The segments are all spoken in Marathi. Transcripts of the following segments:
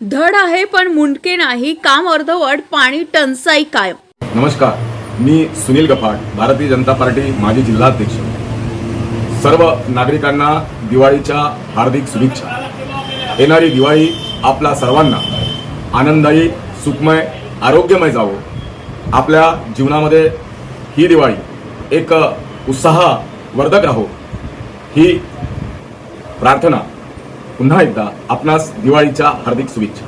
धड आहे पण मुंडके नाही काम अर्धवट पाणी टंचाई कायम. नमस्कार मी सुनील गफाट भारतीय जनता पार्टी माजी जिल्हाध्यक्ष. सर्व नागरिकांना दिवाळीच्या हार्दिक शुभेच्छा. येणारी दिवाळी आपल्या सर्वांना आनंददायी सुखमय आरोग्यमय जावो. आपल्या जीवनामध्ये ही दिवाळी एक उत्साहवर्धक राहो. ही प्रार्थना पुन्हा एकदा आपणास दिवाळीच्या हार्दिक शुभेच्छा.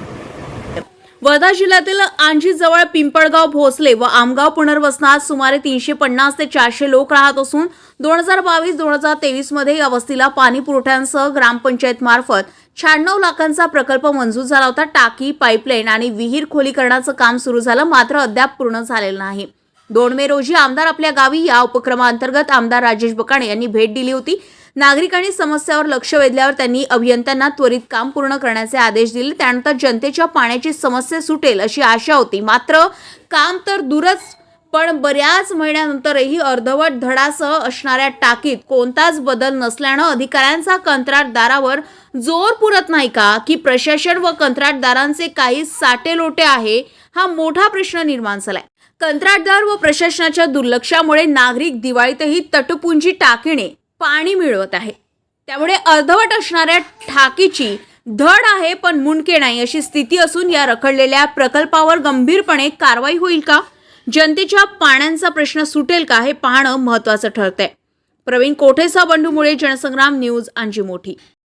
वर्धा जिल्ह्यातील आंजी जवळ पिंपळगाव भोसले व आमगाव पुनर्वसनात सुमारे तीनशे पन्नास ते चारशे लोक राहत असून दोन हजार बावीस दोन हजार तेवीसमध्ये या वस्तीला पाणी पुरवठ्यांसह ग्रामपंचायत मार्फत शहाण्णव लाखांचा प्रकल्प मंजूर झाला होता. टाकी पाईपलाईन आणि विहीर खोलीकरणाचं काम सुरू झालं. मात्र अद्याप पूर्ण झालेलं नाही. दोन मे रोजी आमदार आपल्या गावी या उपक्रमाअंतर्गत आमदार राजेश बकाणे यांनी भेट दिली होती. नागरिकांनी समस्यावर लक्ष वेधल्यावर त्यांनी अभियंत्यांना त्वरित काम पूर्ण करण्याचे आदेश दिले. त्यानंतर जनतेच्या पाण्याची समस्या सुटेल अशी आशा होती. मात्र काम तर दूरच पण बऱ्याच महिन्यानंतरही अर्धवट धडासह असणाऱ्या टाकीत कोणताच बदल नसल्यानं अधिकाऱ्यांचा कंत्राटदारावर जोर पुरत नाही का? की प्रशासन व कंत्राटदारांचे काही साटेलोटे आहे? हा मोठा प्रश्न निर्माण झालाय. कंत्राटदार व प्रशासनाच्या दुर्लक्षामुळे नागरिक दिवाळीतही तटपुंजी टाकणे पाणी मिळवत आहे. त्यामुळे अर्धवट असणाऱ्या ठाकीची धड आहे पण मुंडके नाही अशी स्थिती असून या रखडलेल्या प्रकल्पावर गंभीरपणे कारवाई होईल का? जनतेच्या पाण्याचा प्रश्न सुटेल का हे पाहणं महत्वाचं ठरतंय. प्रवीण कोठेसा बंडूमुळे जनसंग्राम न्यूज आणजी मोठी